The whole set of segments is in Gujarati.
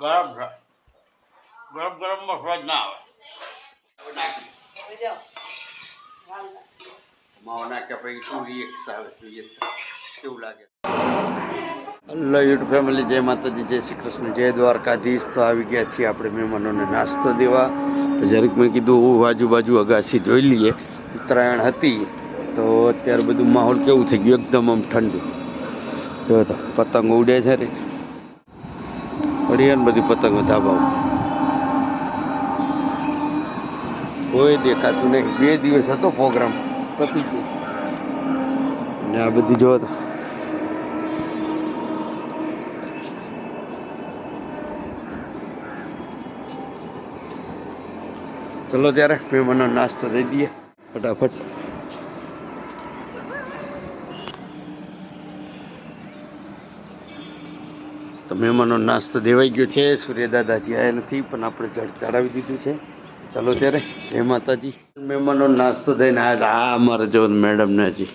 ગરમ છે ગરમ ગરમમાં સ્વાદ ના આવે. માવો નાખ્યા પછી શું રિએક્ટ આવે જોઈએ કેવું લાગે? હલો યુટ્યુબ ફેમિલી જય માતાજી જય શ્રી કૃષ્ણ જય દ્વારકાધીશ. તો આવી ગયા છીએ આપણે મહેમાનોને નાસ્તો દેવા. તો જરીક મેં કીધું આજુબાજુ અગાસી જોઈ લઈએ. ઉત્તરાયણ હતી તો અત્યારે બધું માહોલ કેવું થઈ ગયું? એકદમ આમ ઠંડુ. જો તો પતંગ ઉડે છે રે. પડીએ ને બધી પતંગો ધાબા કોઈ દેખાતું નહીં. બે દિવસ હતો પ્રોગ્રામ. પતી ગયો. ને આ બધી જો ચલો ત્યારે મહેમાનો નાસ્તો દઈ દઈએ. ફટાફટ. તો મહેમાનો નાસ્તો દેવાઈ ગયો છે. સૂર્યદાદાજી આવ્યા નથી, પણ આપણે જળ ચડાવી દીધું છે. ચાલો ત્યારે, જય માતાજી. મહેમાનો નાસ્તો દઈને આ અમારે જો મેડમને હજી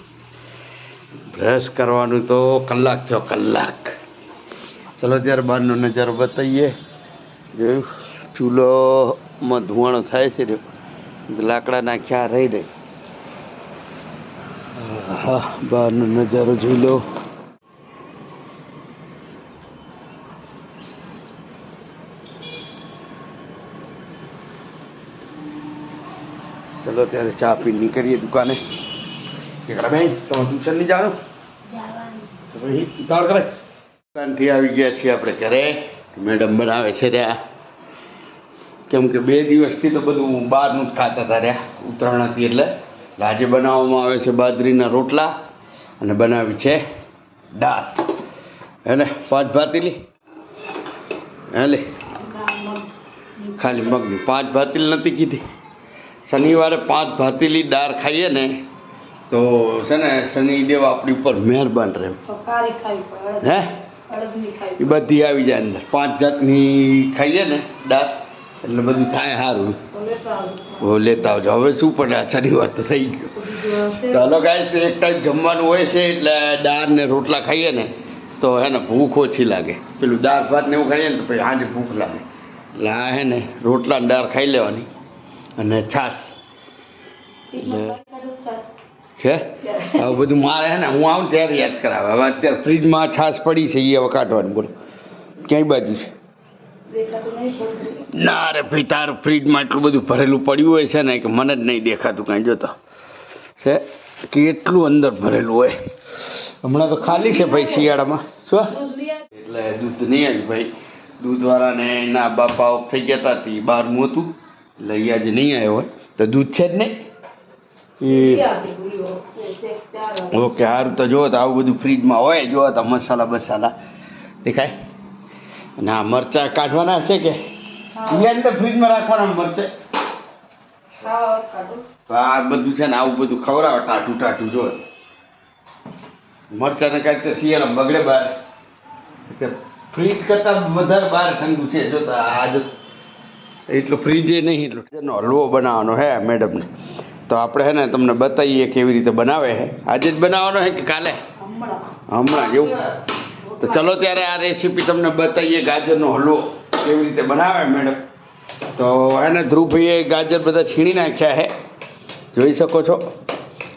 બ્રશ કરવાનું તો કલાક થયો, કલાક. ચલો ત્યારે બહારનો નજારો બતાવીએ. જોયું, ચૂલોમાં ધુવાણો થાય છે રહ્યો લાકડા નાખ્યા રહી રહી હા બહારનો નજારો જોઈ લો. ચલો ત્યારે ચા પી નીકળીએ દુકાને. કેકડા બેન તમે ટ્યુશન નહીં જાણો? તો પછી ઉતાવળ કરે દુકાનથી આવી ગયા છીએ આપણે ઘરે. મેડમ બનાવે છે રહ્યા. કેમ કે બે દિવસથી તો બધું બહારનું જ ખાતા હતા રહ્યા ઉત્તરાયણ હતી એટલે રાજે આજે બનાવવામાં આવે છે બાજરીના રોટલા અને બનાવી છે દાળ. હેને પાંચ ભાતીલી? હેલે ખાલી મગની. પાંચ ભાતીલી નથી કીધી. શનિવારે પાંચ ભાતીલી દાળ ખાઈએ ને તો છે ને શનિદેવ આપણી ઉપર મહેરબાન રહે. હે? એ બધી આવી જાય અંદર. પાંચ જાતની ખાઈએ ને દાળ એટલે બધું થાય સારું લેતા આવજો. હવે શું પડે આ શનિવાર તો થઈ ગયો. તો ચાલો ગાય તો એક ટાઈમ જમવાનું હોય છે એટલે દાળ ને રોટલા ખાઈએ ને તો હે ને ભૂખ ઓછી લાગે. પેલું દાળ ભાત ને એવું ખાઈએ ને તો પછી આજે ભૂખ લાગે. એટલે આ હે ને રોટલા દાળ ખાઈ લેવાની. અને છાશ. છે હવે બધું મારે હે ને હું આવું ત્યારે યાદ કરાવે. હવે અત્યારે ફ્રીજમાં છાશ પડી છે એ હવે કાઢવાની. બોલો. ક્યાંય બાજુ છે. ના રે ભાઈ તારું ફ્રીજમાં એટલું બધું ભરેલું પડ્યું હોય છે ને કે મને જ નહીં દેખાતું કાંઈ. જોતો છે કે એટલું અંદર ભરેલું હોય. હમણાં તો ખાલી છે ભાઈ શિયાળામાં. શું. એટલે દૂધ નહીં આવ્યું ભાઈ. દૂધવાળાને એના બાપા ઓફ થઈ ગયા હતા તે બહારનું હતું. એટલે જ નહીં આવ્યો હોય તો દૂધ છે જ નહીં. ઓકે સારું તો જુઓ તો આવું બધું ફ્રીજમાં હોય જુઓ તો મસાલા બસાલા. દેખાય? અને આ મરચાં કાઢવાના છે કે? અંદર ફ્રીજમાં રાખવાના મરચાં? આ બધું છે ને આવું બધું ખવડાવે ટાટું ટાટું જો મરચાને કાંઈ તો શિયાળા બગડે બહાર. ફ્રીજ કરતાં વધારે બહાર ઠંડુ છે. જો તો આ જો એટલું ફ્રીજે નહીં એટલું એનો હલવો બનાવવાનો હે મેડમને તો આપણે હે ને તમને બતાવીએ કેવી રીતે બનાવે હે. આજે જ બનાવવાનો હે કે કાલે? હમણાં. હમણાં. એવું? તો ચલો ત્યારે આ રેસીપી તમને બતાવીએ ગાજરનો હલવો કેવી રીતે બનાવે મેડમ તો એને ધ્રુવભાઈએ ગાજર બધા છીણી નાખ્યા હે. જોઈ શકો છો?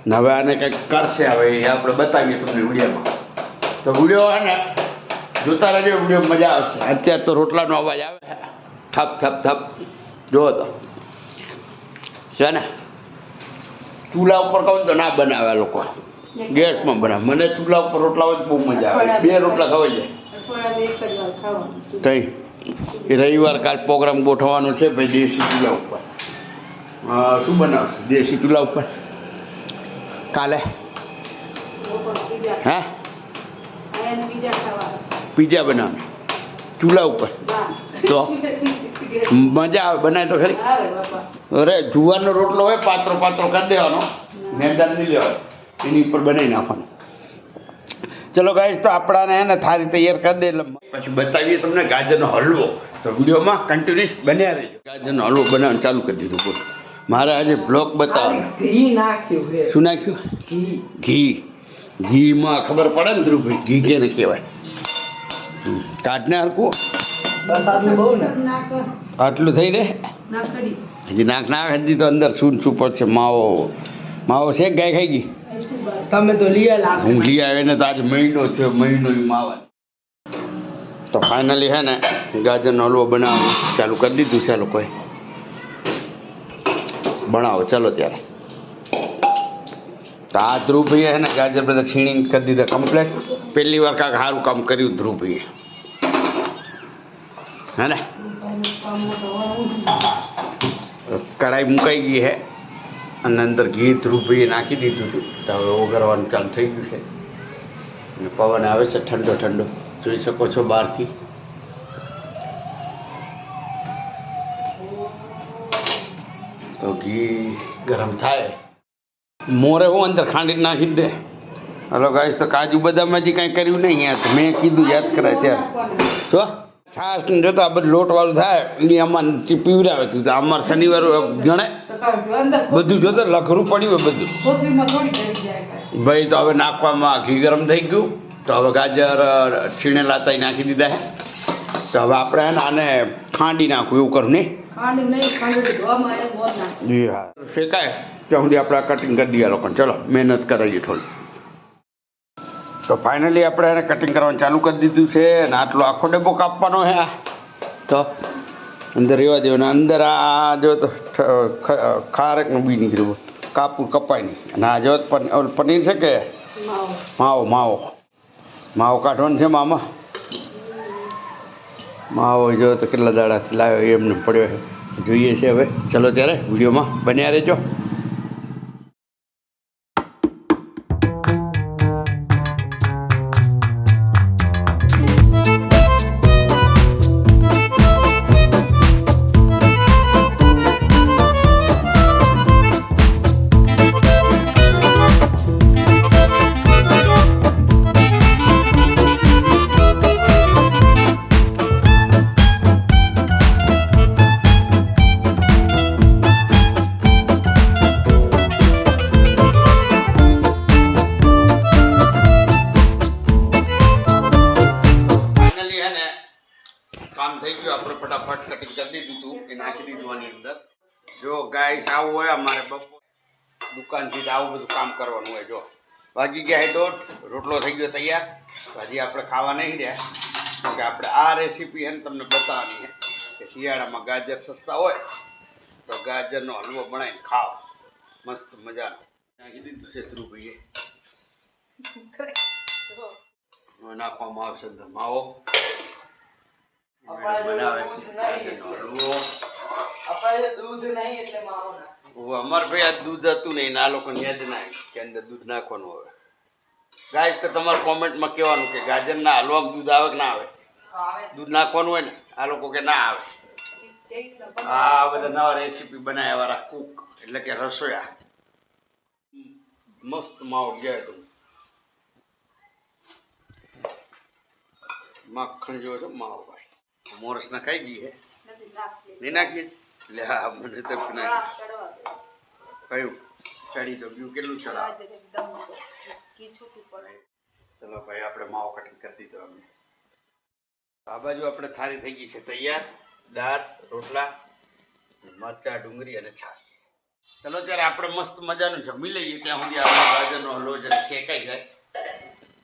ને હવે આને કંઈક કરશે હવે એ આપણે બતાવીએ તમને વિડીયોમાં. તો વીડિયો હે ને જોતા રહેજો વીડિયો મજા આવશે. અત્યારે તો રોટલાનો અવાજ આવે. છે થપ થપ જોવો તો. છે ને? ચૂલા ઉપર કહું તો ના બનાવે આ લોકો. ગેસમાં બનાવે. મને ચૂલા ઉપર રોટલા હોય બહુ મજા આવે. બે રોટલા ખવાઈ જાય. કઈ રવિવાર કાલ પ્રોગ્રામ ગોઠવવાનો છે ભાઈ દેશી ચૂલા ઉપર. શું બનાવશે દેશી ચૂલા ઉપર? કાલે. હા? પીઝા બનાવવાના. ચૂલા ઉપર. તો? મજા આવે બનાય તો ખરી. અરે જુવારનો રોટલો હોય પાત્રો પાત્રો કરી દેવાનો. મેદાન નહીં લેવાનો એની ઉપર બનાવી નાખવાનો. ચલો ગાઈસ તો આપણાને એને ને થાળી તૈયાર કરી દે એટલે પછી બતાવીએ તમને ગાજરનો હલવો. તો વિડીયોમાં કન્ટિન્યુઅસ બન્યા રહેજો. ગાજરનો હલવો બનાવવાનું ચાલુ કરી દીધું બોલ. મારે આજે બ્લોગ બતાવવાનો. શું નાખ્યું? ઘી. ઘી. ઘીમાં ખબર પડે ને ધ્રુવભાઈ? ઘી કેને કહેવાય. કાઢને હરકું આટલું બહુ ને આટલું થઈ રે હજી નાખ નાખ હજી તો અંદર સૂન શું પડશે. માવો. માવો છે ગાય ખાઈ ગઈ? તમે તો લઈ લાખ હું લઈ આવે ને તો આજે મહિનો થયો મહિનો માવા. તો ફાઇનલી હે ને ગાજરનો હલવો બનાવો. ચાલુ કરી દીધું છે લોકોએ. બનાવો ચાલો ત્યારે. તો આ ધ્રુવભાઈએ હે ને ગાજર બધા છીણી કરી દીધા કમ્પ્લેટ પહેલી વાર કાંક સારું કામ કર્યું ધ્રુવભાઈએ હે ને? કઢાઈ મુકાઈ ગઈ છે અને અંદર ઘી ધ્રુવભાઈએ નાખી દીધું હતું. તો હવે ઓગરવાનું ચાલુ થઈ ગયું છે. અને પવન આવે છે ઠંડો ઠંડો. જોઈ શકો છો બહારથી. તો ઘી ગરમ થાય. મોરે હું અંદર ખાંડી નાખી દે. હલો ગાઈસ તો કાજુ બદામ હજી કાંઈ કર્યું નહીં યાદ મેં કીધું યાદ કરાય ત્યારે. તો? છાસ ને જોતા આ બધું લોટવાળું થાય એ અમાર પીવડાવે તું. અમાર શનિવાર ગણે બધું જોતો લખરું પડ્યું હોય બધું. ભાઈ તો હવે નાખવામાં ઘી ગરમ થઈ ગયું. તો હવે ગાજર છીણેલા તઈ નાખી દીધા હે. તો હવે આપણે આને ખાંડી નાખવું એવું કરું નહીં? જી હા. શેકાય ત્યાં સુધી આપણે કટિંગ કરી દઈએ લોકોને. ચલો મહેનત કરાવીએ થોડી. તો ફાઇનલી આપણે એને કટિંગ કરવાનું ચાલુ કરી દીધું છે અને આટલો આખો ડબ્બો કાપવાનો છે આ. તો અંદર રહેવા દેવાનો. અંદર આ જો તો ખારેકનું બી નીકળ્યું. કાપું કપાય નહીં. અને આ જો પન- પનીર છે કે? માવો. માવો માવો. માવો કાઢવાનો છે મામા. માવો જો તો કેટલા દાડાથી લાવ્યો એમને પડ્યો છે. જોઈએ છે હવે. ચલો ત્યારે વિડીયોમાં બન્યા રહેજો. ફાઇનલી હે ને કામ થઈ ગયું. આપણે ફટાફટ કટિંગ કરી દીધું હતું એ નાખી દીધું આની અંદર. જો ગાય આવું હોય અમારે બપોર દુકાનથી આવું બધું કામ કરવાનું હોય. જો ભાગી ગયા હે દોઢ. રોટલો થઈ ગયો તૈયાર. ભાજી આપણે ખાવા નહીં રહ્યા. કારણ કે આપણે આ રેસીપી હે ને તમને બતાવવાની છે કે શિયાળામાં ગાજર સસ્તા હોય તો ગાજરનો હલવો બનાવીને ખાઓ. મસ્ત મજાનો. નાખી દીધું છે નાખવામાં આવશે અંદર માવો બનાવે છે ગાજરનો હલવો આપણે દૂધ હતું નહીં ને આ લોકોને યાદ ના કે અંદર દૂધ નાખવાનું હવે ગાય તો તમારે કોમેન્ટમાં કહેવાનું કે ગાજરના હલવામાં દૂધ આવે કે ના આવે? આવે. દૂધ નાખવાનું હોય ને આ લોકો કે ના આવે. આ બધા નવા રેસીપી બનાવ્યા વાળા કુક એટલે કે રસોયા. મસ્ત માવો ગયા તું માખણ જેવો છે માવો ભાઈ. મોરસ ના ખાઈ નાખી નહીં નાખીએ? લે હા મને તો કયું? ચડી તો ગયું. કેટલું ચડા? ચલો ભાઈ આપણે માવો કટિંગ કરી દીધો અમે. આ બાજુ આપણે થાળી થઈ ગઈ છે તૈયાર. દાળ રોટલા મરચા ડુંગળી અને છાશ. ચલો ત્યારે આપણે મસ્ત મજાનું જમી લઈએ. ત્યાં સુધી આપણે ગાજરનો હલવો જરા શેકાઈ જાય.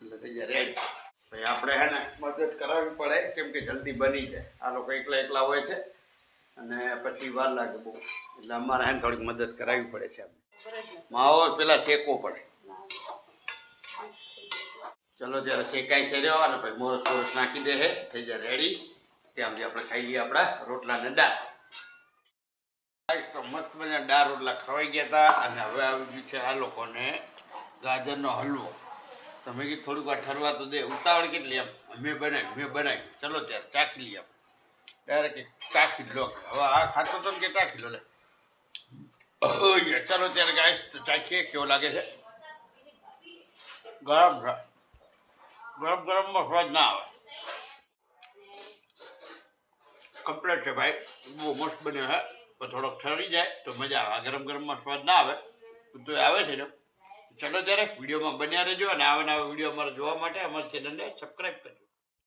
એટલે તૈયાર. રેડી આપણે હે ને મદદ કરાવવી પડે, કેમ કે જલ્દી બની જાય. આ લોકો એકલા એકલા હોય છે અને પછી વાર લાગે બહુ. એટલે અમારે હે થોડીક મદદ કરાવવી પડે છે માવો પેલા શેકવો પડે. ચલો, જયારે શેકાઈ છે રહ્યો અને પછી મોરસ મોરસ નાખી દે હે, થઈ જાય રેડી ત્યાં સુધી આપણે ખાઈ લઈએ આપણા રોટલા ને દાળ તો મસ્ત મજા દાળ રોટલા ખવાઈ ગયા હતા અને હવે આવી ગયું છે આ લોકોને ગાજરનો હલવો. તમે કીધું થોડીક વાર ઠરવા તો દે, ઉતાવળ કેટલી એમ મેં બનાવી મેં બનાવી. ચલો ત્યારે, ચાખી લઈએ ત્યારે કે ચાખી લો. હવે આ ખાતો તો કે ચાખી લો લે. ચલો ત્યારે ગાઈસ તો ચાખીએ, કેવો લાગે છે? ગરમ ગરમ. ગરમમાં સ્વાદ ના આવે. કમ્પ્લેટ છે ભાઈ. બહુ મસ્ત બન્યો છે પણ થોડોક ઠરી જાય તો મજા આવે. આ ગરમ, ગરમમાં સ્વાદ ના આવે. તો આવે છે ને. ચલો ત્યારે વિડીયોમાં બન્યા રહેજો અને આવા નવા વીડિયો અમારે જોવા માટે અમારા ચેનલને સબસ્ક્રાઈબ કરજો.